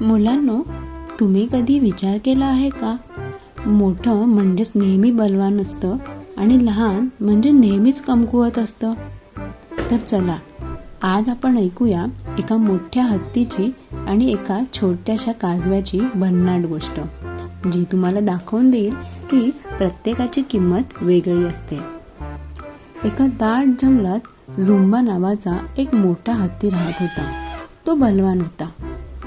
मुलांनो तुम्ही कधी विचार केला आहे का? मोठं म्हणजेच नेहमी बलवान असतं आणि लहान म्हणजे नेहमीच कमकुवत असतं. तर चला आज आपण ऐकूया एका मोठ्या हत्तीची आणि एका छोट्याशा काजव्याची भन्नाट गोष्ट जी तुम्हाला दाखवून देईल की प्रत्येकाची किंमत वेगळी असते. एका दाट जंगलात झुंबा नावाचा एक मोठा हत्ती राहत होता. तो बलवान होता.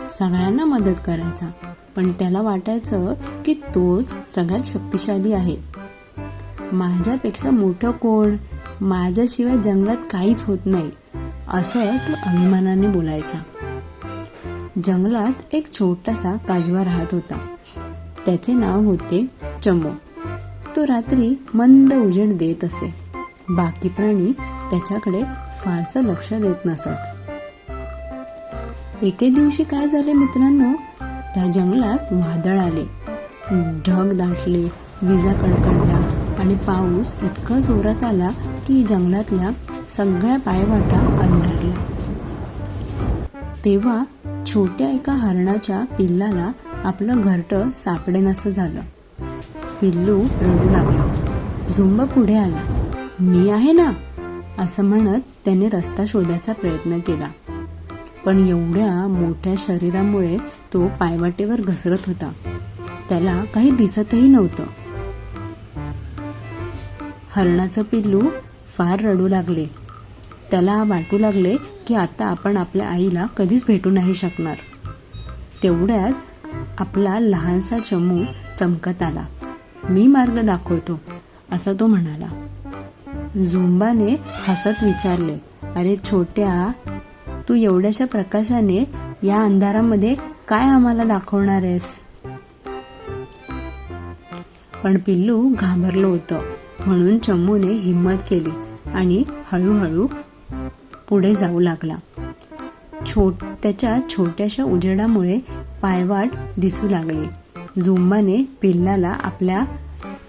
सगळ्यांना मदत करायचा. पण त्याला वाटायचं की तोच सगळ्यात शक्तिशाली आहे. माझ्यापेक्षा मोठं कोण? माझ्याशिवाय जंगलात काहीच होत नाही असं तो अभिमानाने बोलायचा. जंगलात एक छोटासा काजवा राहत होता. त्याचे नाव होते चमो. तो रात्री मंद उजेड देत असे. बाकी प्राणी त्याच्याकडे फारसं लक्ष देत नसत. एके दिवशी काय झाले मित्रांनो? त्या जंगलात वादळ आले. ढग दाटले विजा कडकडल्या आणि पाऊस इतका जोरात आला की जंगलातल्या सगळ्या पायवाटा अंधारल्या तेव्हा छोट्या एका हरणाच्या पिल्लाला आपलं घरटं सापडेनसं झालं. पिल्लू रडू लागलं. झुंब पुढे आला. मी आहे ना? असं म्हणत त्याने रस्ता शोधायचा प्रयत्न केला. पण एवढ्या मोठ्या शरीरामुळे तो पायवाटेवर घसरत होता. त्याला काही दिसतही नव्हतं. हरणाचं पिल्लू फार रडू लागले. त्याला वाटू लागले की आता आपण आपल्या आईला कधीच भेटू नाही शकणार. तेवढ्यात आपला लहानसा चमू चमकत आला. मी मार्ग दाखवतो असा तो म्हणाला. झुंबाने हसत विचारले अरे छोट्या तू एवढ्याशा प्रकाशाने या अंधारामध्ये काय आम्हाला दाखवणार आहेस? पण पिल्लू घाबरलं होतं. म्हणून चम्मूने हिंमत केली आणि हळूहळू पुढे जाऊ लागला. छोट त्याच्या छोट्याशा उजेडामुळे पायवाट दिसू लागली. झुंबाने पिल्लाला आपल्या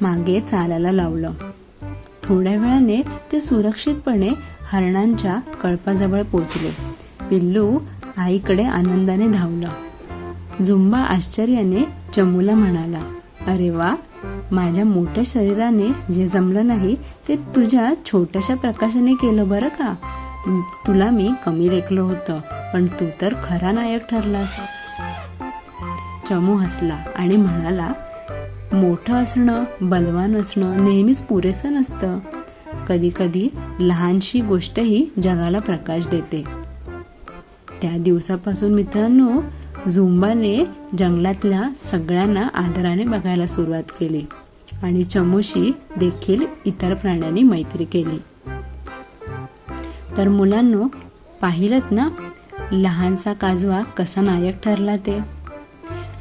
मागे चालायला लावलं. थोड्या वेळाने ते सुरक्षितपणे हरणांच्या कळपाजवळ पोचले पिल्लू आईकडे आनंदाने धावलं. झुंबा आश्चर्याने चमूला म्हणाला अरे वा माझ्या मोठ्या शरीराने जे जमलं नाही ते तुझ्या छोट्याशा प्रकाशाने केलं बरं का? तुला मी कमी रेखलं होतं पण तू तर खरा नायक ठरलास. चमू हसला आणि म्हणाला मोठं असणं बलवान असणं नेहमीच पुरेसं नसतं. कधी कधी लहानशी गोष्टही जगाला प्रकाश देते. त्या दिवसापासून मित्रांनो झुंबाने जंगलातल्या सगळ्यांना आदराने बघायला सुरुवात केली आणि चमोशी देखील इतर प्राण्यांनी मैत्री केली. तर मुलांनो पाहिलत ना लहानसा काजवा कसा नायक ठरला ते?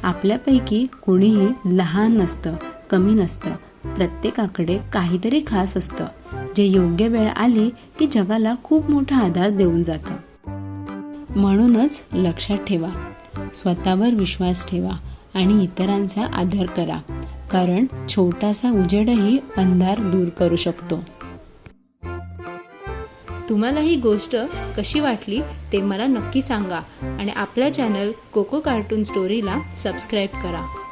आपल्यापैकी कोणीही लहान नसतं कमी नसतं. प्रत्येकाकडे काहीतरी खास असतं. जे योग्य वेळ आली की जगाला खूप मोठा आधार देऊन जातं. म्हणूनच लक्षात ठेवा. स्वतःवर विश्वास ठेवा आणि इतरांचा आदर करा. कारण छोटासा उजेडही अंधार दूर करू शकतो. तुम्हाला ही गोष्ट कशी वाटली ते मला नक्की सांगा आणि आपला चॅनल कोको कार्टून स्टोरीला सबस्क्राईब करा.